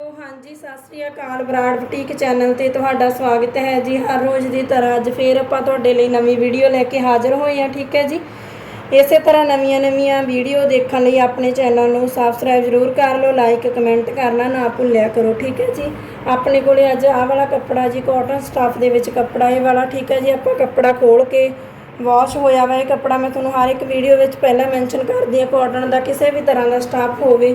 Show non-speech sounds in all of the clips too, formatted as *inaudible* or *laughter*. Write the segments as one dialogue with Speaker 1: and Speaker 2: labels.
Speaker 1: ਹਾਂਜੀ, ਸਤਿ ਸ੍ਰੀ ਅਕਾਲ ਬਰਾੜ ਬੁਟੀਕ ਚੈਨਲ ਤੇ ਤੁਹਾਡਾ ਸਵਾਗਤ ਹੈ ਜੀ। ਹਰ ਰੋਜ਼ ਦੀ ਤਰ੍ਹਾਂ ਅੱਜ ਫੇਰ ਆਪਾਂ ਤੁਹਾਡੇ ਲਈ ਨਵੀਂ ਵੀਡੀਓ ਲੈ ਕੇ ਹਾਜ਼ਰ ਹੋਏ ਹਾਂ, ਠੀਕ ਹੈ ਜੀ? ਇਸੇ ਤਰ੍ਹਾਂ ਨਵੀਆਂ-ਨਵੀਆਂ ਵੀਡੀਓ ਦੇਖਣ ਲਈ ਆਪਣੇ ਚੈਨਲ ਨੂੰ ਸਬਸਕ੍ਰਾਈਬ ਜ਼ਰੂਰ ਕਰ ਲਓ ਲਾਈਕ ਕਮੈਂਟ ਕਰਨਾ ਨਾ ਭੁੱਲਿਆ ਕਰੋ, ਠੀਕ ਹੈ ਜੀ? ਆਪਣੇ ਕੋਲੇ ਅੱਜ ਆਹ ਵਾਲਾ ਕੱਪੜਾ ਜੀ ਕਾਟਨ ਸਟਾਫ ਦੇ ਵਿੱਚ ਕੱਪੜਾ ਇਹ ਵਾਲਾ, ਠੀਕ ਹੈ ਜੀ? ਆਪਾਂ ਕੱਪੜਾ ਖੋਲ ਕੇ ਵਾਸ਼ ਹੋਇਆ ਵਾ, ਇਹ ਕੱਪੜਾ ਮੈਂ ਤੁਹਾਨੂੰ ਹਰ ਇੱਕ ਵੀਡੀਓ ਵਿੱਚ ਪਹਿਲਾਂ ਮੈਂਸ਼ਨ ਕਰਦੀ ਹਾਂ ਕਾਟਨ ਦਾ ਕਿਸੇ ਵੀ ਤਰ੍ਹਾਂ ਦਾ ਸਟਾਫ ਹੋਵੇ,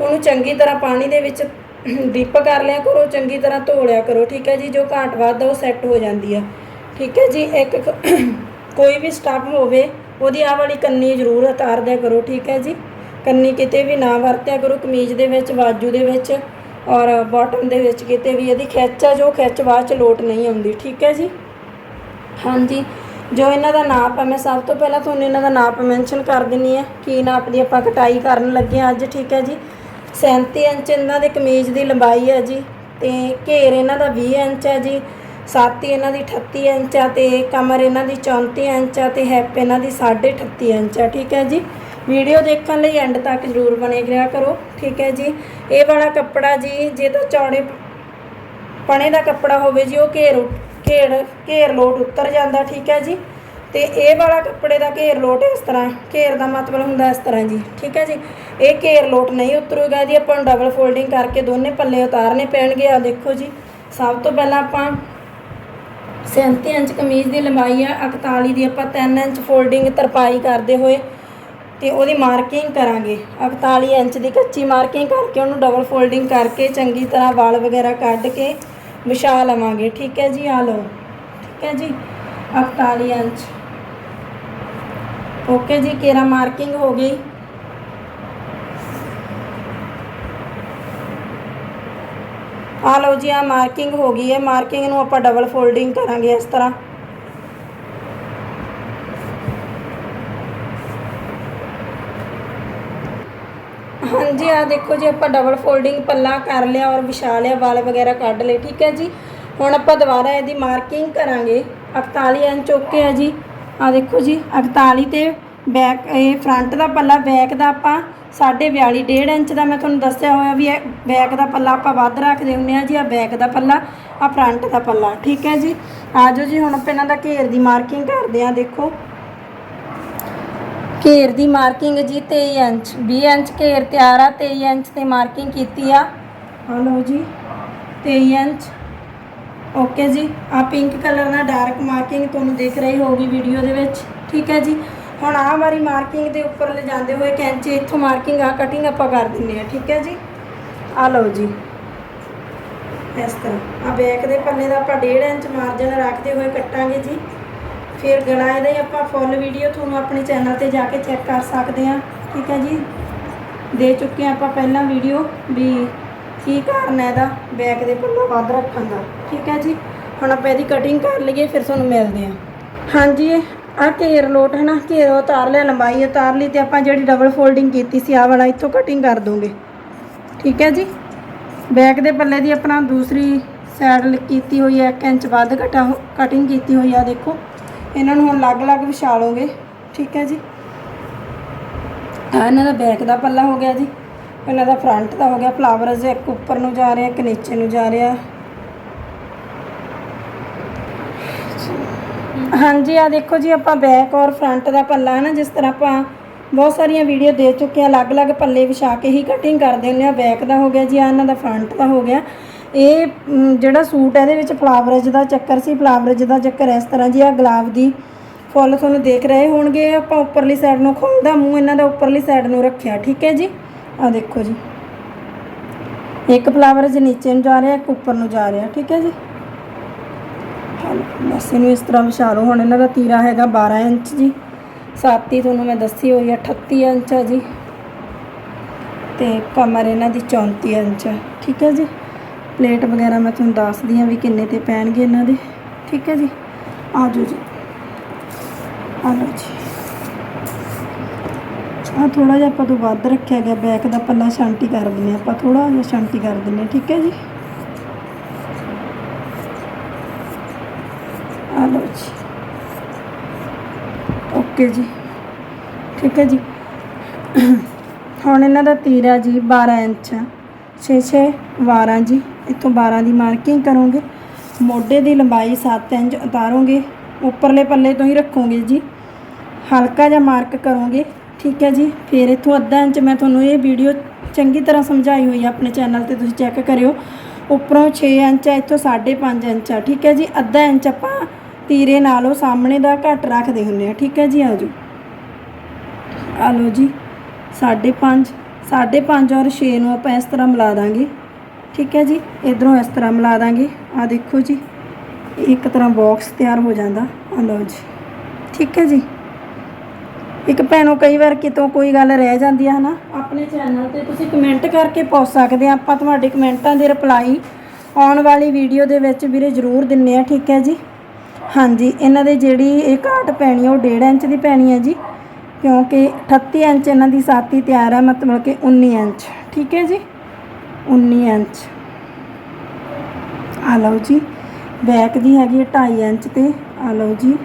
Speaker 1: ਉਹਨੂੰ ਚੰਗੀ ਤਰ੍ਹਾਂ ਪਾਣੀ ਦੇ ਵਿੱਚ ਡਿਪ ਕਰ ਲਿਆ ਕਰੋ, ਚੰਗੀ ਤਰ੍ਹਾਂ ਧੋ ਲਿਆ ਕਰੋ, ਠੀਕ ਹੈ ਜੀ? ਜੋ ਘਾਟ ਵੱਧ ਉਹ ਸੈੱਟ ਹੋ ਜਾਂਦੀ ਆ। ਠੀਕ ਹੈ ਜੀ? ਇੱਕ *coughs* ਕੋਈ ਵੀ ਸਟੱਪ ਹੋਵੇ, ਉਹਦੀ ਆਹ ਵਾਲੀ ਕੰਨੀ ਜ਼ਰੂਰ ਉਤਾਰ ਦਿਆ ਕਰੋ, ਠੀਕ ਹੈ ਜੀ? ਕੰਨੀ ਕਿਤੇ ਵੀ ਨਾ ਵਰਤਿਆ ਕਰੋ, ਕਮੀਜ਼ ਦੇ ਵਿੱਚ, ਬਾਜੂ ਦੇ ਵਿੱਚ ਔਰ ਬਾਟਮ ਦੇ ਵਿੱਚ ਕਿਤੇ ਵੀ ਇਹਦੀ ਖਿੱਚ ਆ, ਜੋ ਖਿੱਚ ਬਾਅਦ ਚ ਲੋਟ ਨਹੀਂ ਆਉਂਦੀ, ਠੀਕ ਹੈ ਜੀ? ਹਾਂਜੀ। ਜੋ ਇਹਨਾਂ ਦਾ ਨਾਪ ਆ, ਮੈਂ ਸਭ ਤੋਂ ਪਹਿਲਾਂ ਤੁਹਾਨੂੰ ਇਹਨਾਂ ਦਾ ਨਾਪ ਮੈਂਸ਼ਨ ਕਰ ਦਿੰਨੀ ਆ। ਕੀ ਨਾਪ ਦੀ ਆਪਾਂ ਕਟਾਈ ਕਰਨ ਲੱਗੇ ਹਾਂ ਅੱਜ, ਠੀਕ ਹੈ ਜੀ? 37 ਇੰਚ ਇਹਨਾਂ ਦੇ ਕਮੀਜ਼ ਦੀ ਲੰਬਾਈ ਹੈ ਜੀ ਤੇ ਘੇਰ ਇਹਨਾਂ ਦਾ 20 ਇੰਚ ਹੈ ਜੀ, ਸਾਤੀ ਇਹਨਾਂ ਦੀ 38 ਇੰਚ ਆ ਤੇ ਕਮਰ ਇਹਨਾਂ ਦੀ 34 ਇੰਚ ਆ ਤੇ ਹੈਪ ਇਹਨਾਂ ਦੀ 38 ਇੰਚ ਆ, ਠੀਕ ਹੈ ਜੀ। ਵੀਡੀਓ ਦੇਖਣ ਲਈ ਐਂਡ ਤੱਕ ਜ਼ਰੂਰ ਬਣੇ ਰਿਹਾ ਕਰੋ, ਠੀਕ ਹੈ ਜੀ। ਇਹ ਵਾਲਾ ਕੱਪੜਾ ਜੀ, ਜੇ ਤਾਂ ਚੌੜੇ ਪਣੇ ਦਾ ਕੱਪੜਾ ਹੋਵੇ ਜੀ, ਉਹ ਘੇਰ ਉੱਤ- ਘੇਰ ਘੇਰ ਲੋਟ ਉਤਰ ਜਾਂਦਾ, ਠੀਕ ਹੈ ਜੀ। ਤੇ ਇਹ ਵਾਲਾ ਕੱਪੜੇ ਦਾ ਘੇਰ ਲੋਟ ਇਸ ਤਰ੍ਹਾਂ ਘੇਰ ਦਾ ਮਤਲਬ ਹੁੰਦਾ ਇਸ ਤਰ੍ਹਾਂ ਜੀ, ਠੀਕ ਹੈ ਜੀ? ਇਹ ਘੇਰ ਲੋਟ ਨਹੀਂ ਉਤਰੂਗਾ ਜੀ, ਆਪਾਂ ਨੂੰ ਡਬਲ ਫੋਲਡਿੰਗ ਕਰਕੇ ਦੋਨੇ ਪੱਲੇ ਉਤਾਰਨੇ ਪੈਣਗੇ। ਆ ਦੇਖੋ ਜੀ, ਸਭ ਤੋਂ ਪਹਿਲਾਂ ਆਪਾਂ 37 ਇੰਚ ਕਮੀਜ਼ ਦੀ ਲੰਬਾਈ ਆ 41 ਦੀ ਆਪਾਂ 3 ਇੰਚ ਫੋਲਡਿੰਗ ਤਰਪਾਈ ਕਰਦੇ ਹੋਏ ਤੇ ਉਹਦੀ ਮਾਰਕਿੰਗ ਕਰਾਂਗੇ। 41 ਇੰਚ ਦੀ ਕੱਚੀ ਮਾਰਕਿੰਗ ਕਰਕੇ ਉਹਨੂੰ ਡਬਲ ਫੋਲਡਿੰਗ ਕਰਕੇ ਚੰਗੀ ਤਰ੍ਹਾਂ ਵਾਲ ਵਗੈਰਾ ਕੱਢ ਕੇ ਵਿਛਾ ਲਵਾਂਗੇ। ਠੀਕ ਹੈ ਜੀ ਆ ਲਓ। ਠੀਕ ਹੈ ਜੀ? 41 ਇੰਚ। ਓਕੇ ਜੀ, ਕੇਰਾ ਮਾਰਕਿੰਗ ਹੋ ਗਈ। ਆ ਲਓ ਜੀ, ਆ ਮਾਰਕਿੰਗ ਹੋ ਗਈ ਹੈ। ਮਾਰਕਿੰਗ ਨੂੰ ਆਪਾਂ ਡਬਲ ਫੋਲਡਿੰਗ ਕਰਾਂਗੇ ਇਸ ਤਰ੍ਹਾਂ। ਹਾਂਜੀ, ਆ ਦੇਖੋ ਜੀ, ਆਪਾਂ ਡਬਲ ਫੋਲਡਿੰਗ ਪੱਲਾ ਕਰ ਲਿਆ ਔਰ ਵਿਛਾ ਲਿਆ, ਵਾਲ ਵਗੈਰਾ ਕੱਢ ਲਏ, ਠੀਕ ਹੈ ਜੀ। ਹੁਣ ਆਪਾਂ ਦੁਬਾਰਾ ਇਹਦੀ ਮਾਰਕਿੰਗ ਕਰਾਂਗੇ। 41 ਇੰਚ ਓਕੇ ਹੈ ਜੀ। ਆ ਦੇਖੋ ਜੀ 41 ਤੇ ਬੈਕ ਇਹ ਫਰੰਟ ਦਾ ਪੱਲਾ ਬੈਕ ਦਾ ਆਪਾਂ 42 1.5 ਇੰਚ ਦਾ ਮੈਂ ਤੁਹਾਨੂੰ ਦੱਸਿਆ ਹੋਇਆ ਵੀ ਇਹ ਬੈਕ ਦਾ ਪੱਲਾ ਆਪਾਂ ਵੱਧ ਰੱਖਦੇ ਹੁੰਦੇ ਆ ਜੀ ਆ ਬੈਕ ਦਾ ਪੱਲਾ ਆ ਫਰੰਟ ਦਾ ਪੱਲਾ, ਠੀਕ ਹੈ ਜੀ? ਆਜੋ ਜੀ, ਹੁਣ ਆਪਾਂ ਇਹਨਾਂ ਦਾ ਘੇਰ ਦੀ ਮਾਰਕਿੰਗ ਕਰਦੇ ਆ ਦੇਖੋ। ਘੇਰ ਦੀ ਮਾਰਕਿੰਗ ਜੀ 23 ਇੰਚ 20 ਇੰਚ ਘੇਰ ਤਿਆਰ ਆ 23 ਇੰਚ ਤੇ ਮਾਰਕਿੰਗ ਕੀਤੀ ਆ। ਆ ਲਓ ਜੀ 23 ਇੰਚ। ਓਕੇ ਜੀ ਆ ਪਿੰਕ ਕਲਰ ਨਾਲ ਡਾਰਕ ਮਾਰਕਿੰਗ ਤੁਹਾਨੂੰ ਦਿਖ ਰਹੀ ਹੋਗੀ ਵੀਡੀਓ ਦੇ ਵਿੱਚ, ਠੀਕ ਹੈ ਜੀ। ਹੁਣ ਆਹ ਵਾਰੀ ਮਾਰਕਿੰਗ ਦੇ ਉੱਪਰ ਲੈ ਜਾਂਦੇ ਹੋਏ ਕੈਂਚੀ, ਇੱਥੋਂ ਮਾਰਕਿੰਗ ਆ ਕਟਿੰਗ ਆਪਾਂ ਕਰ ਦਿੰਨੇ ਆ ਠੀਕ ਹੈ ਜੀ। ਆ ਲਓ ਜੀ, ਇਸ ਤਰ੍ਹਾਂ। ਆ ਬੈਕ ਦੇ ਪੱਲੇ ਦਾ ਆਪਾਂ 1.5 ਇੰਚ ਮਾਰਜਨ ਰੱਖਦੇ ਹੋਏ ਕੱਟਾਂਗੇ ਜੀ। ਫਿਰ ਗਲਾ ਇਹਦਾ ਹੀ ਆਪਾਂ ਫੁੱਲ ਵੀਡੀਓ ਤੁਹਾਨੂੰ ਆਪਣੇ ਚੈਨਲ ਤੇ ਜਾ ਕੇ ਚੈੱਕ ਕਰ ਸਕਦੇ ਆ ਠੀਕ ਹੈ ਜੀ। ਦੇ ਚੁੱਕੇ ਹਾਂ ਆਪਾਂ ਪਹਿਲਾਂ ਵੀਡੀਓ ਵੀ ਕੀ ਕਾਰਨ ਹੈ ਇਹਦਾ? ਬੈਕ ਦੇ ਪੱਲਾ ਵੱਧ ਰੱਖਣ ਦਾ। ਠੀਕ ਹੈ ਜੀ? ਹੁਣ ਆਪਾਂ ਇਹਦੀ ਕਟਿੰਗ ਕਰ ਲਈਏ, ਫਿਰ ਤੁਹਾਨੂੰ ਮਿਲਦੇ ਹਾਂ। ਹਾਂਜੀ ਆ ਘੇਰ ਲੋਟ ਹੈ ਨਾ, ਘੇਰ ਉਤਾਰ ਲਿਆ ਲੰਬਾਈ ਉਤਾਰ ਲਈ ਤੇ ਆਪਾਂ ਜਿਹੜੀ ਡਬਲ ਫੋਲਡਿੰਗ ਕੀਤੀ ਸੀ, ਆਹ ਵਾਲਾ ਇੱਥੋਂ ਕਟਿੰਗ ਕਰ ਦੋਗੇ। ਠੀਕ ਹੈ ਜੀ? ਬੈਕ ਦੇ ਪੱਲੇ ਦੀ ਆਪਣਾ ਦੂਸਰੀ ਸਾਈਡ ਕੀਤੀ ਹੋਈ ਹੈ 1 ਇੰਚ ਵੱਧ ਕਟਾ ਕਟਿੰਗ ਕੀਤੀ ਹੋਈ ਆ, ਦੇਖੋ। ਇਹਨਾਂ ਨੂੰ ਹੁਣ ਅਲੱਗ-ਅਲੱਗ ਵਿਛਾ ਲਓਗੇ ਠੀਕ ਹੈ ਜੀ? ਆ ਇਹਨਾਂ ਦਾ ਬੈਕ ਦਾ ਪੱਲਾ ਹੋ ਗਿਆ ਜੀ। ਇਹਨਾਂ ਦਾ ਫਰੰਟ ਦਾ ਹੋ ਗਿਆ ਫਲਾਵਰਸ ਇੱਕ ਉੱਪਰ ਨੂੰ ਜਾ ਰਿਹਾ, ਇੱਕ ਨੀਚੇ ਨੂੰ ਜਾ ਰਿਹਾ। ਹਾਂਜੀ ਆ ਦੇਖੋ ਜੀ, ਆਪਾਂ ਬੈਕ ਔਰ ਫਰੰਟ ਦਾ ਪੱਲਾ ਹੈ ਨਾ, ਜਿਸ ਤਰ੍ਹਾਂ ਆਪਾਂ ਬਹੁਤ ਸਾਰੀਆਂ ਵੀਡੀਓ ਦੇ ਚੁੱਕੇ ਆ ਅਲੱਗ-ਅਲੱਗ ਪੱਲੇ ਵਿਛਾ ਕੇ ਹੀ ਕਟਿੰਗ ਕਰਦੇ ਹੁੰਦੇ ਆ ਬੈਕ ਦਾ ਹੋ ਗਿਆ ਜੀ ਆ ਇਹਨਾਂ ਦਾ ਫਰੰਟ ਦਾ ਹੋ ਗਿਆ। ਇਹ ਜਿਹੜਾ ਸੂਟ ਹੈ, ਇਹਦੇ ਵਿੱਚ ਫਲਾਵਰਜ ਦਾ ਚੱਕਰ ਸੀ ਫਲਾਵਰਜ ਦਾ ਚੱਕਰ ਇਸ ਤਰ੍ਹਾਂ ਜੀ ਆ ਗੁਲਾਬ ਦੀ ਫੁੱਲ ਤੁਹਾਨੂੰ ਦੇਖ ਰਹੇ ਹੋਣਗੇ। ਆਪਾਂ ਉੱਪਰਲੀ ਸਾਈਡ ਨੂੰ ਖੋਲਦਾ ਮੂੰਹ, ਇਹਨਾਂ ਦਾ ਉੱਪਰਲੀ ਸਾਈਡ ਨੂੰ ਰੱਖਿਆ, ਠੀਕ ਹੈ ਜੀ? ਆ ਦੇਖੋ ਜੀ। ਇੱਕ ਫਲਾਵਰਜ ਨੀਚੇ ਨੂੰ ਜਾ ਰਿਹਾ, ਇੱਕ ਉੱਪਰ ਨੂੰ ਜਾ ਰਿਹਾ, ਠੀਕ ਹੈ ਜੀ? ਹਾਲ ਬਸ ਇਹਨੂੰ ਇਸ ਤਰ੍ਹਾਂ ਵਿਛਾ ਲਓ ਹੁਣ ਇਹਨਾਂ ਦਾ ਤੀਰਾ ਹੈਗਾ 12 ਇੰਚ ਜੀ। ਸਾਤੀ ਤੁਹਾਨੂੰ ਮੈਂ ਦੱਸੀ ਹੋਈ ਹੈ 38 ਇੰਚ ਹੈ ਜੀ। ਤੇ ਕਮਰ ਇਹਨਾਂ ਦੀ 34 ਇੰਚ ਹੈ ਠੀਕ ਹੈ ਜੀ? ਪਲੇਟ ਵਗੈਰਾ ਮੈਂ ਤੁਹਾਨੂੰ ਦੱਸਦੀ ਹਾਂ ਵੀ ਕਿੰਨੇ ਤੇ ਪੈਣਗੇ ਇਹਨਾਂ ਦੇ, ਠੀਕ ਹੈ ਜੀ? ਆ ਜਾਓ ਜੀ। ਆ ਲਓ ਜੀ। ਆ ਥੋੜਾ ਜਿਹਾ ਆਪਾਂ ਤੋਂ ਵੱਧ ਰੱਖਿਆ ਗਿਆ ਬੈਕ ਦਾ ਪੱਲਾ ਸ਼ਾਂਤੀ ਕਰ ਦਿੰਦੇ ਹਾਂ, ਆਪਾਂ ਥੋੜਾ ਜਿਹਾ ਸ਼ਾਂਤੀ ਕਰ ਦਿੰਦੇ ਹਾਂ, ਠੀਕ ਹੈ ਜੀ? ਆ ਲਓ ਜੀ। ਓਕੇ ਜੀ। ਠੀਕ ਹੈ ਜੀ। ਹੁਣ ਇਹਨਾਂ ਦਾ ਤੀਰਾ ਜੀ 12 ਇੰਚ ਆ। ਛੇ ਛੇ 12 ਜੀ। ਇੱਥੋਂ 12 ਦੀ ਮਾਰਕਿੰਗ ਕਰੋਗੇ। ਮੋਢੇ ਦੀ ਲੰਬਾਈ 7 ਇੰਚ ਉਤਾਰੋਗੇ। ਉੱਪਰਲੇ ਪੱਲੇ ਤੋਂ ਹੀ ਰੱਖੋਗੇ ਜੀ। ਹਲਕਾ ਜਿਹਾ ਮਾਰਕ ਕਰੋਗੇ। ਠੀਕ ਹੈ ਜੀ, ਫਿਰ ਇੱਥੋਂ ਅੱਧਾ ਇੰਚ ਮੈਂ ਤੁਹਾਨੂੰ ਇਹ ਵੀਡੀਓ ਚੰਗੀ ਤਰ੍ਹਾਂ ਸਮਝਾਈ ਹੋਈ ਆ ਆਪਣੇ ਚੈਨਲ ਤੇ, ਤੁਸੀਂ ਚੈੱਕ ਕਰਿਓ। ਉੱਪਰੋਂ 6 ਇੰਚ ਹੈ ਇੱਥੋਂ 5.5 ਇੰਚ ਆ, ਠੀਕ ਹੈ ਜੀ। ਅੱਧਾ ਇੰਚ ਆਪਾਂ ਤੀਰੇ ਨਾਲੋਂ ਸਾਹਮਣੇ ਦਾ ਘੱਟ ਰੱਖਦੇ ਹੁੰਦੇ ਆ, ਠੀਕ ਹੈ ਜੀ ਆਜੋ ਆ ਲਓ ਜੀ 5.5 5.5 ਔਰ 6 ਨੂੰ ਆਪਾਂ ਇਸ ਤਰ੍ਹਾਂ ਮਿਲਾ ਦਾਂਗੇ, ਠੀਕ ਹੈ ਜੀ। ਇਧਰੋਂ ਇਸ ਤਰ੍ਹਾਂ ਮਿਲਾ ਦਾਂਗੇ। ਆ ਦੇਖੋ ਜੀ, ਇੱਕ ਤਰ੍ਹਾਂ ਬਾਕਸ ਤਿਆਰ ਹੋ ਜਾਂਦਾ। ਆ ਲਓ ਜੀ, ਠੀਕ ਹੈ ਜੀ। ਇੱਕ ਭੈਣੋ ਕਈ ਵਾਰ ਕਿਤੋਂ ਕੋਈ ਗੱਲ ਰਹਿ ਜਾਂਦੀ ਹੈ ਨਾ ਆਪਣੇ ਚੈਨਲ ਤੇ ਤੁਸੀਂ ਕਮੈਂਟ ਕਰਕੇ ਪੁੱਛ ਸਕਦੇ ਆ। ਆਪਾਂ ਤੁਹਾਡੇ ਕਮੈਂਟਾਂ ਦੇ ਰਿਪਲਾਈ ਆਉਣ ਵਾਲੀ ਵੀਡੀਓ ਦੇ ਵਿੱਚ ਵੀਰੇ ਜ਼ਰੂਰ ਦਿੰਨੇ ਆ, ਠੀਕ ਹੈ ਜੀ? ਹਾਂਜੀ, ਇਹਨਾਂ ਦੇ ਜਿਹੜੀ ਇਹ ਕਾਟ ਪੈਣੀ ਆ, ਉਹ 1.5 ਇੰਚ ਦੀ ਪੈਣੀ ਹੈ ਜੀ, ਕਿਉਂਕਿ 38 ਇੰਚ ਇਹਨਾਂ ਦੀ ਸਾਤੀ ਤਿਆਰ ਹੈ ਮਤਲਬ ਕਿ 19 ਇੰਚ, ਠੀਕ ਹੈ ਜੀ? 19 ਇੰਚ। ਆ ਲਓ ਜੀ ਬੈਕ ਦੀ ਹੈਗੀ ਹੈ 2.5 ਇੰਚ ਤੇ, ਆ ਲਓ ਜੀ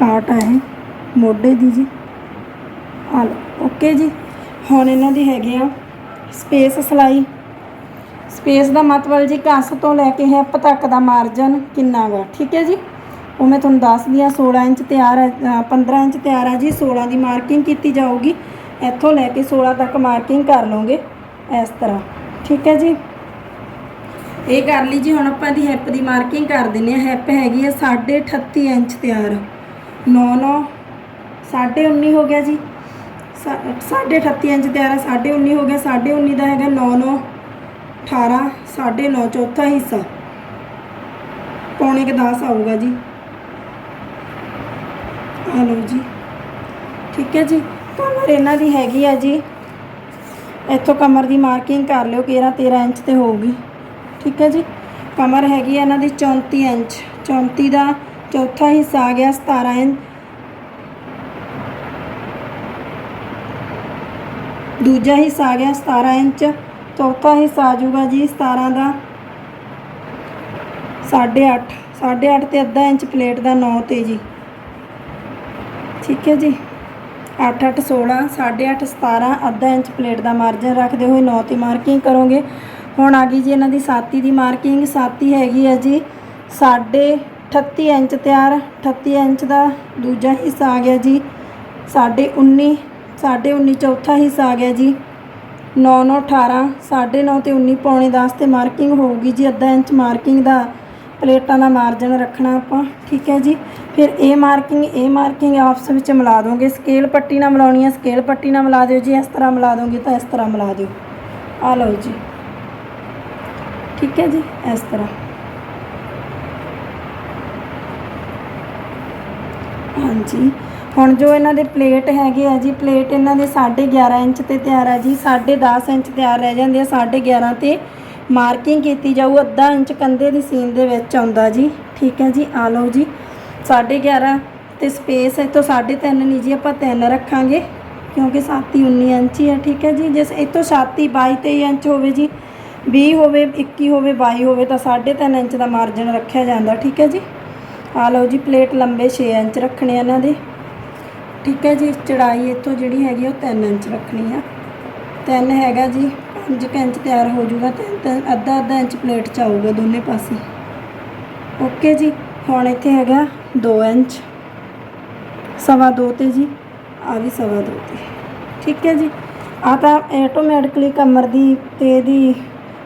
Speaker 1: ਕਾਟ ਹੈ ਮੋਢੇ ਦੀ ਜੀ। ਆ ਲਓ ਓਕੇ ਜੀ। ਹੁਣ ਇਹਨਾਂ ਦੀ ਹੈਗੇ ਆ ਸਪੇਸ ਸਲਾਈ। ਸਪੇਸ ਦਾ ਮਤਲਬ ਜੀ ਕੱਸ ਤੋਂ ਲੈ ਕੇ ਹਿੱਪ ਤੱਕ ਦਾ ਮਾਰਜਨ ਕਿੰਨਾ ਗਾ ਠੀਕ ਹੈ ਜੀ? ਉਹ ਮੈਂ ਤੁਹਾਨੂੰ ਦੱਸਦੀ ਆ 16 ਇੰਚ ਤਿਆਰ ਹੈ ਅ, 15 ਇੰਚ ਤਿਆਰ ਹੈ ਜੀ। 16 ਦੀ ਮਾਰਕਿੰਗ ਕੀਤੀ ਜਾਊਗੀ। ਇੱਥੋਂ ਲੈ ਕੇ 16 ਤੱਕ ਮਾਰਕਿੰਗ ਕਰ ਲਓਗੇ ਇਸ ਤਰ੍ਹਾਂ ਠੀਕ ਹੈ ਜੀ? ਇਹ ਕਰ ਲਈ ਜੀ ਹੁਣ ਆਪਾਂ ਦੀ ਹੈਪ ਦੀ ਮਾਰਕਿੰਗ ਕਰ ਦਿੰਨੇ ਆ ਹੈਪ ਹੈਗੀ ਆ 38 ਇੰਚ ਤਿਆਰ। 9 9 19 ਹੋ ਗਿਆ ਜੀ। 38 ਇੰਚ ਤਿਆਰ ਹੈ 19 ਹੋ ਗਿਆ 19 ਦਾ ਹੈਗਾ 9 9 18 9.5 ਚੌਥਾ ਹਿੱਸਾ। ਪੌਣੇ ਕੁ 10 ਆਊਗਾ ਜੀ। ਆ ਲਓ ਜੀ। ਠੀਕ ਹੈ ਜੀ। ਕਮਰ ਇਹਨਾਂ ਦੀ ਹੈਗੀ ਆ ਜੀ। ਇੱਥੋਂ ਕਮਰ ਦੀ ਮਾਰਕਿੰਗ ਕਰ ਲਿਓ 13 13 ਇੰਚ ਤੇ ਹੋਊਗੀ। ਠੀਕ ਹੈ ਜੀ। ਕਮਰ ਹੈਗੀ ਆ ਇਹਨਾਂ ਦੀ 34 ਇੰਚ। 34 ਦਾ ਚੌਥਾ ਹਿੱਸਾ ਆ ਗਿਆ 17 ਇੰਚ। ਦੂਜਾ ਹਿੱਸਾ ਆ ਗਿਆ 17 ਇੰਚ, ਚੌਥਾ ਹਿੱਸਾ ਆ ਜਾਊਗਾ ਜੀ 17 ਦਾ 8.5 8.5 ਤੇ ਅੱਧਾ ਇੰਚ ਪਲੇਟ ਦਾ 9 ਤੇ ਜੀ। ਠੀਕ ਹੈ ਜੀ। 8 8 16 8.5 17 ਅੱਧਾ ਇੰਚ ਪਲੇਟ ਦਾ ਮਾਰਜਨ ਰੱਖਦੇ ਹੋਏ 9 ਤੇ ਮਾਰਕਿੰਗ ਕਰੋਗੇ। ਹੁਣ ਆ ਗਈ ਜੀ ਇਹਨਾਂ ਦੀ ਸਾਤੀ ਦੀ ਮਾਰਕਿੰਗ ਸਾਤੀ ਹੈਗੀ ਹੈ ਜੀ ਸਾਢੇ 38 ਇੰਚ ਤਿਆਰ 38 ਇੰਚ ਦਾ ਦੂਜਾ ਹਿੱਸਾ ਆ ਗਿਆ ਜੀ ਸਾਢੇ 19 ਸਾਢੇ 19 ਚੌਥਾ ਹਿੱਸਾ ਆ ਗਿਆ ਜੀ। 9 9 18 ਸਾਢੇ 9 ਤੇ 19 ਪੌਣੇ 10 ਤੇ ਮਾਰਕਿੰਗ ਹੋਊਗੀ ਜੀ। ਅੱਧਾ ਇੰਚ ਮਾਰਕਿੰਗ ਦਾ ਪਲੇਟਾਂ ਦਾ ਮਾਰਜਨ ਰੱਖਣਾ ਆਪਾਂ, ਠੀਕ ਹੈ ਜੀ। ਫਿਰ ਇਹ ਮਾਰਕਿੰਗ ਇਹ ਮਾਰਕਿੰਗ ਆਪਸ ਵਿੱਚ ਮਿਲਾ ਦੋਗੇ। ਸਕੇਲ ਪੱਟੀ ਨਾਲ ਮਿਲਾਉਣੀ ਹੈ ਸਕੇਲ ਪੱਟੀ ਨਾਲ ਮਿਲਾ ਦਿਓ ਜੀ। ਇਸ ਤਰ੍ਹਾਂ ਮਿਲਾ ਦੋਗੇ ਤਾਂ ਇਸ ਤਰ੍ਹਾਂ ਮਿਲਾ ਦਿਓ। ਆ ਲਓ ਜੀ। ਠੀਕ ਹੈ ਜੀ, ਇਸ ਤਰ੍ਹਾਂ। ਹਾਂਜੀ। ਹੁਣ ਜੋ ਇਹਨਾਂ ਦੇ ਪਲੇਟ ਹੈਗੇ ਆ ਜੀ, ਪਲੇਟ ਇਹਨਾਂ ਦੇ 11.5 ਇੰਚ ਤੇ ਤਿਆਰ ਆ ਜੀ 10.5 ਇੰਚ ਤਿਆਰ ਰਹਿ ਜਾਂਦੇ ਆ 11.5 ਤੇ ਮਾਰਕਿੰਗ ਕੀਤੀ ਜਾਊ, ਅੱਧਾ ਇੰਚ ਕੰਧੇ ਦੀ ਸੀਨ ਦੇ ਵਿੱਚ ਆਉਂਦਾ ਜੀ, ਠੀਕ ਹੈ ਜੀ, ਆ ਲਓ ਜੀ 11.5 ਤੇ ਸਪੇਸ ਇਤੋਂ 3.5 ਨਹੀਂ ਜੀ, ਆਪਾਂ 3 ਰੱਖਾਂਗੇ, ਕਿਉਂਕਿ ਛਾਤੀ 19 ਇੰਚ ਹੀ ਹੈ ਠੀਕ ਹੈ ਜੀ, ਜਿਸ ਇਤੋਂ ਛਾਤੀ 22 23 ਇੰਚ ਹੋਵੇ ਜੀ 20 ਹੋਵੇ 21 ਹੋਵੇ 22 ਹੋਵੇ, ਤਾਂ 3.5 ਇੰਚ ਦਾ ਮਾਰਜਨ ਰੱਖਿਆ ਜਾਂਦਾ, ਠੀਕ ਹੈ ਜੀ, ਆ ਲਓ ਜੀ, ਪਲੇਟ ਲੰਬੇ 6 ਇੰਚ ਰੱਖਣੇ ਇਹਨਾਂ ਦੇ ਠੀਕ ਹੈ ਜੀ, ਚੜਾਈ ਇੱਥੋਂ ਜਿਹੜੀ ਹੈਗੀ ਉਹ 3 ਇੰਚ ਰੱਖਣੀ ਆ। 3 ਹੈਗਾ ਜੀ 5 ਇੰਚ ਤਿਆਰ ਹੋ ਜਾਊਗਾ ਤਿੰਨ ਤਿੰਨ, ਅੱਧਾ ਅੱਧਾ ਇੰਚ ਪਲੇਟ ਚ ਆਊਗਾ ਦੋਨੇ ਪਾਸੇ। ਓਕੇ ਜੀ, ਹੁਣ ਇੱਥੇ ਹੈਗਾ 2 ਇੰਚ। ਸਵਾ 2 ਤੇ ਜੀ, ਆ ਵੀ ਸਵਾ 2 ਤੇ। ਠੀਕ ਹੈ ਜੀ ਆ ਤਾਂ ਆਟੋਮੈਟਿਕਲੀ ਕਮਰ ਦੀ ਤੇ ਇਹਦੀ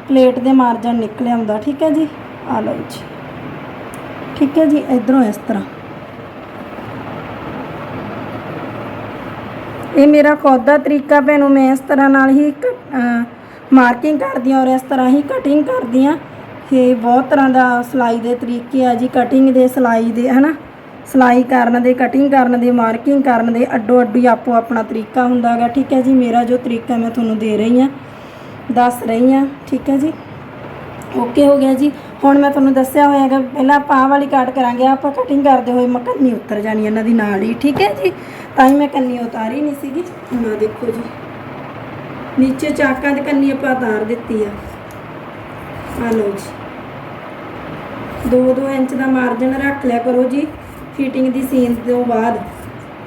Speaker 1: ਪਲੇਟ ਦੇ ਮਾਰਜਨ ਨਿਕਲ ਆਉਂਦਾ। ਠੀਕ ਹੈ ਜੀ, ਆ ਲਓ ਜੀ। ਠੀਕ ਹੈ ਜੀ, ਇਧਰੋਂ ਇਸ ਤਰ੍ਹਾਂ। ਇਹ ਮੇਰਾ ਖੁਦ ਦਾ ਤਰੀਕਾ ਭੈਣੋ, ਮੈਂ ਇਸ ਤਰ੍ਹਾਂ ਨਾਲ ਹੀ ਮਾਰਕਿੰਗ ਕਰਦੀ ਹਾਂ ਔਰ ਇਸ ਤਰ੍ਹਾਂ ਹੀ ਕਟਿੰਗ ਕਰਦੀ ਹਾਂ। ਇਹ ਬਹੁਤ ਤਰ੍ਹਾਂ ਦਾ ਸਿਲਾਈ ਦੇ ਤਰੀਕੇ ਆ ਜੀ ਕਟਿੰਗ ਦੇ ਸਿਲਾਈ ਦੇ, ਹਨਾ? ਸਿਲਾਈ ਕਰਨ ਦੇ ਕਟਿੰਗ ਕਰਨ ਦੇ ਮਾਰਕਿੰਗ ਕਰਨ ਦੇ, ਅੱਡੋ ਅੱਡੀ ਆਪੋ ਆਪਣਾ ਤਰੀਕਾ ਹੁੰਦਾ ਹੈਗਾ, ਠੀਕ ਹੈ ਜੀ? ਮੇਰਾ ਜੋ ਤਰੀਕਾ ਮੈਂ ਤੁਹਾਨੂੰ ਦੇ ਰਹੀ ਹਾਂ, ਦੱਸ ਰਹੀ ਹਾਂ, ਠੀਕ ਹੈ ਜੀ? ਓਕੇ ਹੋ ਗਿਆ ਜੀ। ਹੁਣ ਮੈਂ ਤੁਹਾਨੂੰ ਦੱਸਿਆ ਹੋਇਆ ਹੈਗਾ, ਪਹਿਲਾਂ ਆਪਾਂ ਵਾਲੀ ਕੱਟ ਕਰਾਂਗੇ ਆਪਾਂ ਕਟਿੰਗ ਕਰਦੇ ਹੋਏ ਮੈਂ ਕੰਨੀ ਉਤਰ ਜਾਣੀ ਇਹਨਾਂ ਦੀ ਨਾਲ ਹੀ, ਠੀਕ ਹੈ ਜੀ? ਤਾਂ ਹੀ ਮੈਂ ਕੰਨੀ ਉਤਾਰੀ ਨਹੀਂ ਸੀਗੀ। ਨਾ ਦੇਖੋ ਜੀ। ਨੀਚੇ ਚਾਕਾਂ ਤੇ ਕੰਨੀ ਆਪਾਂ ਉਤਾਰ ਦਿੱਤੀ ਆ। ਆ ਲਓ ਜੀ। 2-2 ਇੰਚ ਦਾ ਮਾਰਜਨ ਰੱਖ ਲਿਆ ਕਰੋ ਜੀ। ਫਿਟਿੰਗ ਦੀ ਸੀਨ ਤੋਂ ਬਾਅਦ।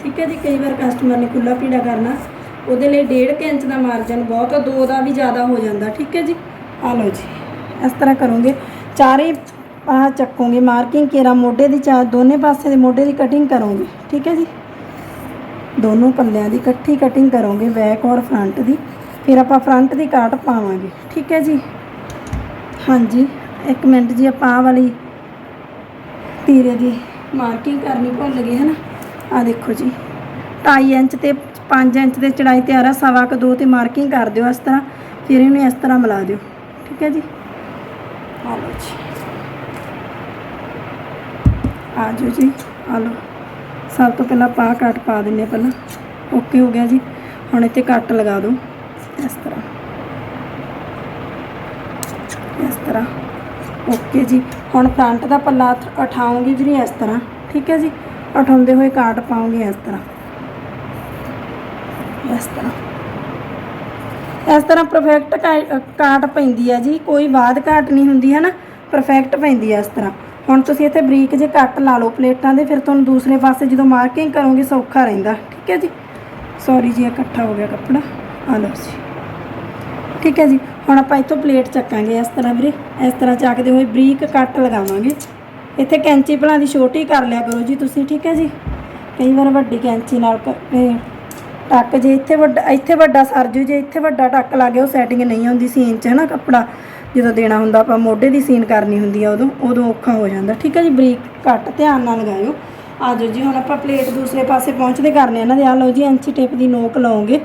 Speaker 1: ਠੀਕ ਹੈ ਜੀ, ਕਈ ਵਾਰ ਕਸਟਮਰ ਨੇ ਖੁੱਲਾ ਪੀੜਾ ਕਰਨਾ। ਉਹਦੇ ਲਈ 1.5 ਇੰਚ ਦਾ ਮਾਰਜਨ ਬਹੁਤ ਆ, ਦੋ ਦਾ ਵੀ ਜ਼ਿਆਦਾ ਹੋ ਜਾਂਦਾ। ਠੀਕ ਹੈ ਜੀ। ਆ ਲਓ ਜੀ। ਇਸ ਤਰ੍ਹਾਂ ਕਰੋਗੇ। ਚਾਰੇ ਆਹ ਚੱਕੋਗੇ। ਮਾਰਕਿੰਗ ਕੇਰਾ ਮੋਢੇ ਦੀ ਚਾਰ ਦੋਨੇ ਪਾਸੇ ਦੇ ਮੋਢੇ ਦੀ ਕਟਿੰਗ ਕਰੋਗੇ। ਠੀਕ ਹੈ ਜੀ। ਦੋਨੋਂ ਪੱਲਿਆਂ ਦੀ ਇਕੱਠੀ ਕਟਿੰਗ ਕਰੋਗੇ ਬੈਕ ਔਰ ਫਰੰਟ ਦੀ। ਫਿਰ ਆਪਾਂ ਫਰੰਟ ਦੀ ਕਾਟ ਪਾਵਾਂਗੇ। ਠੀਕ ਹੈ ਜੀ? ਹਾਂਜੀ, ਇੱਕ ਮਿੰਟ ਜੀ, ਆਪਾਂ ਆਹ ਵਾਲੀ ਤੀਰੇ ਦੀ ਮਾਰਕਿੰਗ ਕਰਨੀ ਭੁੱਲ ਗਏ, ਹਨਾ? ਆ ਦੇਖੋ ਜੀ। 2.5 ਇੰਚ ਤੇ 5 ਇੰਚ ਦੇ ਚੜਾਈ ਤਿਆਰ ਆ ਸਵਾ ਕੁ ਦੋ ਤੇ ਮਾਰਕਿੰਗ ਕਰ ਦਿਓ ਇਸ ਤਰ੍ਹਾਂ। ਫਿਰ ਇਹਨੂੰ ਇਸ ਤਰ੍ਹਾਂ ਮਿਲਾ ਦਿਓ। ਠੀਕ ਹੈ ਜੀ? ਆ ਲਓ ਜੀ। ਆ ਜਾਓ ਜੀ ਆ ਲਓ। ਸਭ ਤੋਂ ਪਹਿਲਾਂ ਪਾ ਕੱਟ ਪਾ ਦਿੰਨੇ ਆ ਪਹਿਲਾਂ। ਓਕੇ ਹੋ ਗਿਆ ਜੀ। ਹੁਣ ਇੱਥੇ ਕੱਟ ਲਗਾ ਦਿਓ। ਇਸ ਤਰ੍ਹਾਂ। ਇਸ ਤਰ੍ਹਾਂ। ਓਕੇ ਜੀ। ਹੁਣ ਫਰੰਟ ਦਾ ਪੱਲਾ ਉਠ- ਉਠਾਉਂਗੀ ਵੀਰੇ ਇਸ ਤਰ੍ਹਾਂ। ਠੀਕ ਹੈ ਜੀ। ਉਠਾਉਂਦੇ ਹੋਏ ਕਾਟ ਪਾਉਂਗੇ ਇਸ ਤਰ੍ਹਾਂ। ਇਸ ਤਰ੍ਹਾਂ। ਇਸ ਤਰ੍ਹਾਂ ਪਰਫੈਕਟ ਕਾਟ ਪੈਂਦੀ ਆ ਜੀ। ਕੋਈ ਬਾਦ ਘਾਟ ਨਹੀਂ ਹੁੰਦੀ, ਹੈ ਨਾ? ਪਰਫੈਕਟ ਪੈਂਦੀ ਆ ਇਸ ਤਰ੍ਹਾਂ। ਹੁਣ ਤੁਸੀਂ ਇੱਥੇ ਬਰੀਕ ਜੇ ਕੱਟ ਲਾ ਲਓ ਪਲੇਟਾਂ ਦੇ, ਫਿਰ ਤੁਹਾਨੂੰ ਦੂਸਰੇ ਪਾਸੇ ਜਦੋਂ ਮਾਰਕਿੰਗ ਕਰੋਗੇ ਸੌਖਾ ਰਹਿੰਦਾ। ਠੀਕ ਹੈ ਜੀ? ਸੌਰੀ ਜੀ ਇਕੱਠਾ ਹੋ ਗਿਆ ਕੱਪੜਾ। ਆ ਲਓ ਜੀ। ਠੀਕ ਹੈ ਜੀ, ਹੁਣ ਆਪਾਂ ਇੱਥੋਂ ਪਲੇਟ ਚੱਕਾਂਗੇ ਇਸ ਤਰ੍ਹਾਂ ਵੀਰੇ। ਇਸ ਤਰ੍ਹਾਂ ਚੱਕਦੇ ਹੋਏ ਬਰੀਕ ਕੱਟ ਲਗਾਵਾਂਗੇ। ਇੱਥੇ ਕੈਂਚੀ ਭਲਾਂ ਦੀ ਛੋਟੀ ਕਰ ਲਿਆ ਕਰੋ ਜੀ ਤੁਸੀਂ, ਠੀਕ ਹੈ ਜੀ? ਕਈ ਵਾਰ ਵੱਡੀ ਕੈਂਚੀ ਨਾਲ ਕ- ਟੱਕ ਜੇ ਇੱਥੇ ਵੱਡਾ ਇੱਥੇ ਵੱਡਾ ਸਰ ਜੂ ਜੇ ਇੱਥੇ ਵੱਡਾ ਟੱਕ ਲੱਗ ਗਿਆ ਉਹ ਸੈਟਿੰਗ ਨਹੀਂ ਆਉਂਦੀ ਸੀਨ 'ਚ ਹੈ ਨਾ ਕੱਪੜਾ। ਜਦੋਂ ਦੇਣਾ ਹੁੰਦਾ, ਆਪਾਂ ਮੋਢੇ ਦੀ ਸੀਨ ਕਰਨੀ ਹੁੰਦੀ ਆ ਉਦੋਂ ਉਦੋਂ ਔਖਾ ਹੋ ਜਾਂਦਾ। ਠੀਕ ਹੈ ਜੀ, ਬਰੀਕ ਘੱਟ ਧਿਆਨ ਨਾਲ ਲਗਾਇਓ ਆ ਜਾਓ ਜੀ, ਹੁਣ ਆਪਾਂ ਪਲੇਟ ਦੂਸਰੇ ਪਾਸੇ ਪਹੁੰਚਦੇ ਕਰਨੇ ਇਹਨਾਂ ਦੇ। ਆ ਲਓ ਜੀ, ਐਂਚੀ ਟੇਪ ਦੀ ਨੋਕ ਲਾਓਗੇ।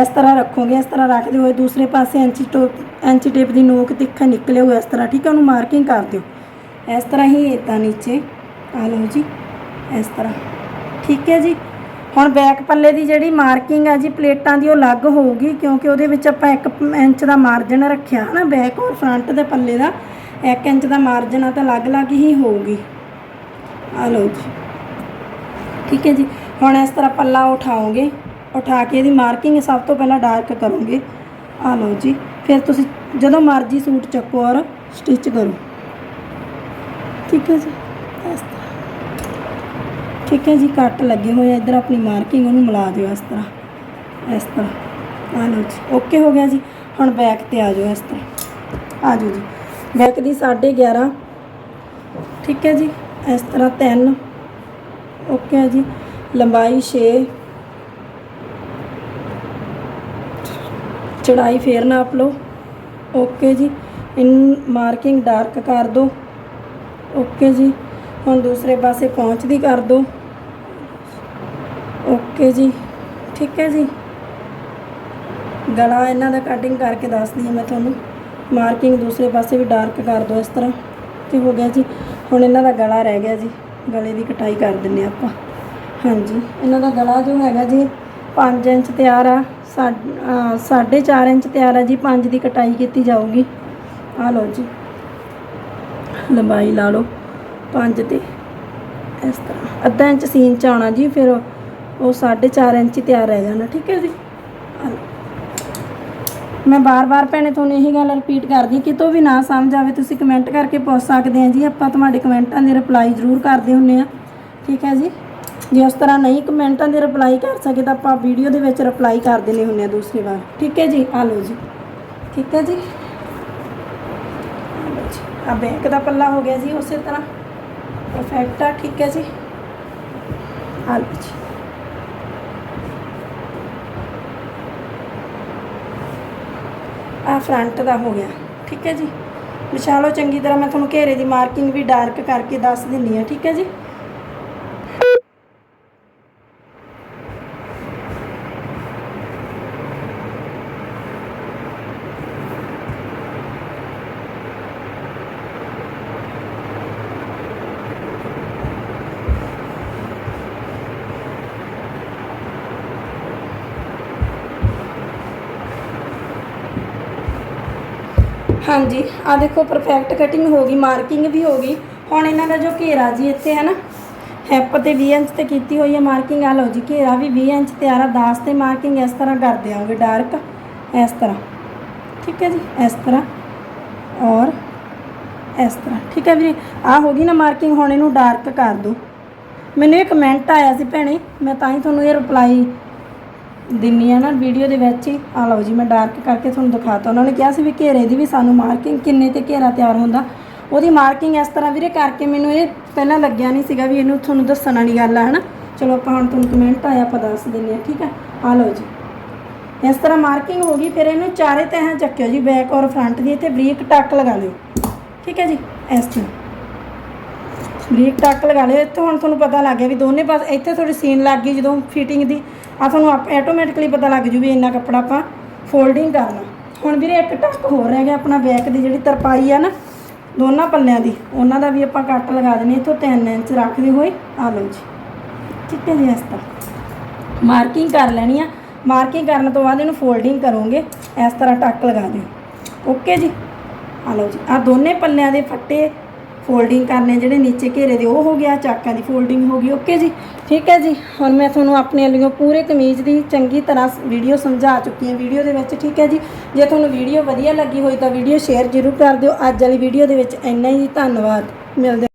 Speaker 1: ਇਸ ਤਰ੍ਹਾਂ ਰੱਖੋਗੇ, ਇਸ ਤਰ੍ਹਾਂ ਰੱਖਦੇ ਹੋਏ ਦੂਸਰੇ ਪਾਸੇ ਐਂਚੀ ਟੋਪ ਐਂਚੀ ਟੇਪ ਦੀ ਨੋਕ ਤਿੱਖਾ ਨਿਕਲੇ ਹੋਏ ਇਸ ਤਰ੍ਹਾਂ। ਠੀਕ ਹੈ ਉਹਨੂੰ ਮਾਰਕਿੰਗ ਕਰ ਦਿਓ। ਇਸ ਤਰ੍ਹਾਂ ਹੀ ਇਦਾਂ ਨੀਚੇ। ਆ ਲਓ ਜੀ, ਇਸ ਤਰ੍ਹਾਂ। ਠੀਕ ਹੈ ਜੀ। ਹੁਣ ਬੈਕ ਪੱਲੇ ਦੀ ਜਿਹੜੀ ਮਾਰਕਿੰਗ ਆ ਜੀ, ਪਲੇਟਾਂ ਦੀ ਉਹ ਅਲੱਗ ਹੋਊਗੀ, ਕਿਉਂਕਿ ਉਹਦੇ ਵਿੱਚ ਆਪਾਂ 1 ਇੰਚ ਦਾ ਮਾਰਜਨ ਰੱਖਿਆ, ਹਨਾ ਬੈਕ ਔਰ ਫਰੰਟ ਦੇ ਪੱਲੇ ਦਾ 1 ਇੰਚ ਦਾ ਮਾਰਜਨ ਆ ਤਾਂ ਅਲੱਗ-ਅਲੱਗ ਹੀ ਹੋਊਗੀ। ਆ ਲਓ ਜੀ। ਠੀਕ ਹੈ ਜੀ। ਹੁਣ ਇਸ ਤਰ੍ਹਾਂ ਪੱਲਾ ਉਠਾਓਗੇ, ਉਠਾ ਕੇ ਇਹਦੀ ਮਾਰਕਿੰਗ ਸਭ ਤੋਂ ਪਹਿਲਾਂ ਡਾਰਕ ਕਰੋਗੇ। ਆ ਲਓ ਜੀ। ਫਿਰ ਤੁਸੀਂ ਜਦੋਂ ਮਰਜ਼ੀ ਸੂਟ ਚੱਕੋ ਔਰ ਸਟਿਚ ਕਰੋ। ਠੀਕ ਹੈ ਜੀ। ਠੀਕ ਹੈ ਜੀ, ਕੱਟ ਲੱਗੇ ਹੋਏ ਆ, ਇੱਧਰ ਆਪਣੀ ਮਾਰਕਿੰਗ ਉਹਨੂੰ ਮਿਲਾ ਦਿਓ ਇਸ ਤਰ੍ਹਾਂ ਇਸ ਤਰ੍ਹਾਂ। ਆ ਲਓ ਜੀ, ਓਕੇ ਹੋ ਗਿਆ ਜੀ, ਹੁਣ ਬੈਕ ਤੇ ਆ ਜਾਓ ਇਸ ਤਰ੍ਹਾਂ। ਆ ਜਾਓ ਜੀ, ਬੈਕ ਦੀ 11.5 ਠੀਕ ਹੈ ਜੀ, ਇਸ ਤਰ੍ਹਾਂ 3 ਓਕੇ ਹੈ ਜੀ, ਲੰਬਾਈ 6 ਚੜਾਈ ਫੇਰ ਨਾਪ ਲਓ, ਓਕੇ ਜੀ, ਇਨ ਮਾਰਕਿੰਗ ਡਾਰਕ ਕਰ ਦਿਓ ਓਕੇ ਜੀ, ਹੁਣ ਦੂਸਰੇ ਪਾਸੇ ਪਹੁੰਚਦੀ ਕਰ ਦਿਓ ਓਕੇ ਜੀ, ਠੀਕ ਹੈ ਜੀ। ਗਲਾ ਇਹਨਾਂ ਦਾ ਕਟਿੰਗ ਕਰਕੇ ਦੱਸਦੀ ਹਾਂ ਮੈਂ ਤੁਹਾਨੂੰ। ਮਾਰਕਿੰਗ ਦੂਸਰੇ ਪਾਸੇ ਵੀ ਡਾਰਕ ਕਰ ਦਿਓ ਇਸ ਤਰ੍ਹਾਂ। ਤੇ ਹੋ ਗਿਆ ਜੀ, ਹੁਣ ਇਹਨਾਂ ਦਾ ਗਲਾ ਰਹਿ ਗਿਆ ਜੀ। ਗਲੇ ਦੀ ਕਟਾਈ ਕਰ ਦਿੰਨੇ ਆਪਾਂ। ਹਾਂਜੀ, ਇਹਨਾਂ ਦਾ ਗਲਾ ਜੋ ਹੈਗਾ ਜੀ 5 ਇੰਚ ਤਿਆਰ ਆ। 4.5 ਇੰਚ ਤਿਆਰ ਆ ਜੀ। 5 ਦੀ ਕਟਾਈ ਕੀਤੀ ਜਾਊਗੀ। ਆ ਲਓ ਜੀ। ਲੰਬਾਈ ਲਾ ਲਓ। 5 ਤੇ ਇਸ ਤਰ੍ਹਾਂ। ਅੱਧਾ ਇੰਚ ਸੀਨ ਚ ਆਉਣਾ ਜੀ, ਫਿਰ ਉਹ 4.5 ਇੰਚ ਤਿਆਰ ਰਹਿ ਜਾਣਾ ਠੀਕ ਹੈ ਜੀ? ਮੈਂ ਬਾਰ-ਬਾਰ ਭੈਣੇ ਤੁਹਾਨੂੰ ਇਹੀ ਗੱਲ ਰਿਪੀਟ ਕਰਦੀ ਹਾਂ, ਕਿਤੋਂ ਵੀ ਨਾ ਸਮਝ ਆਵੇ ਤੁਸੀਂ ਕਮੈਂਟ ਕਰਕੇ ਪੁੱਛ ਸਕਦੇ ਆ ਜੀ ਆਪਾਂ ਤੁਹਾਡੇ ਕਮੈਂਟਾਂ ਦੇ ਰਿਪਲਾਈ ਜ਼ਰੂਰ ਕਰਦੇ ਹੁੰਨੇ ਆ ਠੀਕ ਹੈ ਜੀ? ਜੇ ਉਸ ਤਰ੍ਹਾਂ ਨਹੀਂ ਕਮੈਂਟਾਂ ਦੇ ਰਿਪਲਾਈ ਕਰ ਸਕੇ ਤਾਂ ਆਪਾਂ ਵੀਡੀਓ ਦੇ ਵਿੱਚ ਰਿਪਲਾਈ ਕਰ ਦਿੰਦੇ ਹੁੰਨੇ ਆ ਦੂਸਰੀ ਵਾਰ ਠੀਕ ਹੈ ਜੀ? ਆ ਲਓ ਜੀ ਠੀਕ ਹੈ ਜੀ? ਆ ਬੈਕ ਦਾ ਪੱਲਾ ਹੋ ਗਿਆ ਜੀ ਉਸੇ ਤਰ੍ਹਾਂ ਪਰਫੈਕਟ ਆ ਠੀਕ ਹੈ ਜੀ? ਆ ਲਓ ਜੀ। ਆ ਫਰੰਟ ਦਾ ਹੋ ਗਿਆ। ਠੀਕ ਹੈ ਜੀ? ਵਿਛਾ ਲਓ ਚੰਗੀ ਤਰ੍ਹਾਂ, ਮੈਂ ਤੁਹਾਨੂੰ ਘੇਰੇ ਦੀ ਮਾਰਕਿੰਗ ਵੀ ਡਾਰਕ ਕਰਕੇ ਦੱਸ ਦਿੰਨੀ ਆ ਠੀਕ ਹੈ ਜੀ? ਹਾਂਜੀ ਆ ਦੇਖੋ ਪਰਫੈਕਟ ਕਟਿੰਗ ਹੋ ਗਈ ਮਾਰਕਿੰਗ ਵੀ ਹੋ ਗਈ। ਹੁਣ ਇਹਨਾਂ ਦਾ ਜੋ ਘੇਰਾ ਜੀ ਇੱਥੇ ਹੈ ਨਾ ਹੈਪ ਤੇ 20 ਇੰਚ ਤੇ ਕੀਤੀ ਹੋਈ ਹੈ ਮਾਰਕਿੰਗ ਆ ਲਓ ਜੀ ਘੇਰਾ ਵੀ 20 ਇੰਚ ਤੇ ਆ ਰਹਾ 10 ਤੇ ਮਾਰਕਿੰਗ ਇਸ ਤਰ੍ਹਾਂ ਕਰ ਦਿਆਂਗੇ ਡਾਰਕ ਇਸ ਤਰ੍ਹਾਂ। ਠੀਕ ਹੈ ਜੀ, ਇਸ ਤਰ੍ਹਾਂ ਔਰ ਇਸ ਤਰ੍ਹਾਂ। ਠੀਕ ਹੈ ਵੀਰੇ ਆ ਹੋ ਗਈ ਨਾ ਮਾਰਕਿੰਗ ਹੁਣ ਇਹਨੂੰ ਡਾਰਕ ਕਰ ਦਿਓ। ਮੈਨੂੰ ਇਹ ਕਮੈਂਟ ਆਇਆ ਸੀ ਭੈਣੇ, ਮੈਂ ਤਾਂ ਹੀ ਤੁਹਾਨੂੰ ਇਹ ਰਿਪਲਾਈ ਦਿੰਨੀ ਆ ਨਾ ਵੀਡੀਓ ਦੇ ਵਿੱਚ ਹੀ। ਆ ਲਓ ਜੀ, ਮੈਂ ਡਾਰਕ ਕਰਕੇ ਤੁਹਾਨੂੰ ਦਿਖਾਤਾ। ਉਹਨਾਂ ਨੇ ਕਿਹਾ ਸੀ ਵੀ ਘੇਰੇ ਦੀ ਵੀ ਸਾਨੂੰ ਮਾਰਕਿੰਗ ਕਿੰਨੇ ਤੇ ਘੇਰਾ ਤਿਆਰ ਹੁੰਦਾ। ਉਹਦੀ ਮਾਰਕਿੰਗ ਇਸ ਤਰ੍ਹਾਂ ਵੀਰੇ ਕਰਕੇ ਮੈਨੂੰ ਇਹ ਪਹਿਲਾਂ ਲੱਗਿਆ ਨਹੀਂ ਸੀਗਾ ਵੀ ਇਹਨੂੰ ਤੁਹਾਨੂੰ ਦੱਸਣ ਵਾਲੀ ਗੱਲ ਆ, ਹਨਾ? ਚਲੋ ਆਪਾਂ ਹੁਣ ਤੁਹਾਨੂੰ ਕਮੈਂਟ ਆਇਆ, ਆਪਾਂ ਦੱਸ ਦਿੰਨੇ ਆ, ਠੀਕ ਆ? ਆ ਲਓ ਜੀ। ਇਸ ਤਰ੍ਹਾਂ ਮਾਰਕਿੰਗ ਹੋ ਗਈ, ਫਿਰ ਇਹਨੂੰ ਚਾਰੇ ਤਹਾਂ ਚੱਕਿਓ ਜੀ ਬੈਕ ਔਰ ਫਰੰਟ ਦੀ। ਇੱਥੇ ਬਰੀਕ ਟੱਕ ਲਗਾ ਲਿਓ ਠੀਕ ਹੈ ਜੀ, ਇਸ ਤਰ੍ਹਾਂ। ਬਰੀਕ ਟੱਕ ਲਗਾ ਲਿਓ, ਇੱਥੇ ਹੁਣ ਤੁਹਾਨੂੰ ਪਤਾ ਲੱਗ ਗਿਆ ਵੀ ਦੋਨੇ ਪਾਸ, ਇੱਥੇ ਥੋੜੀ ਸੀਨ ਲੱਗ ਗਈ ਜਦੋਂ ਫਿਟਿੰਗ ਦੀ ਆ ਤੁਹਾਨੂੰ ਆਟੋਮੈਟਿਕਲੀ ਪਤਾ ਲੱਗ ਜੂ ਵੀ ਇੰਨਾ ਕੱਪੜਾ ਆਪਾਂ ਫੋਲਡਿੰਗ ਕਰਨਾ। ਹੁਣ ਵੀਰੇ ਇੱਕ ਟੱਕ ਹੋਰ ਰਹਿ ਗਿਆ ਆਪਣਾ ਬੈਕ ਦੀ ਜਿਹੜੀ ਤਰਪਾਈ ਆ ਨਾ, ਦੋਨਾਂ ਪੱਲਿਆਂ ਦੀ, ਉਹਨਾਂ ਦਾ ਵੀ ਆਪਾਂ ਕੱਟ ਲਗਾ ਦੇਣੇ, ਇੱਥੋਂ 3 ਇੰਚ ਰੱਖਦੇ ਹੋਏ ਆ ਲਓ ਜੀ। ਠੀਕ ਹੈ ਜੀ ਇਸ ਤਰ੍ਹਾਂ। ਮਾਰਕਿੰਗ ਕਰ ਲੈਣੀ ਆ। ਮਾਰਕਿੰਗ ਕਰਨ ਤੋਂ ਬਾਅਦ ਇਹਨੂੰ ਫੋਲਡਿੰਗ ਕਰੋਗੇ, ਇਸ ਤਰ੍ਹਾਂ ਟੱਕ ਲਗਾ ਦਿਓ। ਓਕੇ ਜੀ? ਆ ਲਓ ਜੀ ਆ ਦੋਨੇ ਪੱਲਿਆਂ ਦੇ ਫੱਟੇ ਫੋਲਡਿੰਗ ਕਰਨੇ ਜਿਹੜੇ ਨੀਚੇ ਘੇਰੇ ਦੇ, ਉਹ ਹੋ ਗਿਆ, ਚਾਕਾਂ ਦੀ ਫੋਲਡਿੰਗ ਹੋ ਗਈ, ਓਕੇ ਜੀ? ਠੀਕ ਹੈ ਜੀ, ਹੁਣ ਮੈਂ ਤੁਹਾਨੂੰ ਆਪਣੇ ਵੱਲੋਂ ਪੂਰੇ ਕਮੀਜ਼ ਦੀ ਚੰਗੀ ਤਰ੍ਹਾਂ ਵੀਡੀਓ ਸਮਝਾ ਚੁੱਕੀ ਹਾਂ ਵੀਡੀਓ ਦੇ ਵਿੱਚ, ਠੀਕ ਹੈ ਜੀ? ਜੇ ਤੁਹਾਨੂੰ ਵੀਡੀਓ ਵਧੀਆ ਲੱਗੀ ਹੋਈ ਤਾਂ ਵੀਡੀਓ ਸ਼ੇਅਰ ਜ਼ਰੂਰ ਕਰ ਦਿਓ, ਅੱਜ ਵਾਲੀ ਵੀਡੀਓ ਦੇ ਵਿੱਚ ਇੰਨਾ ਹੀ ਧੰਨਵਾਦ, ਮਿਲਦੇ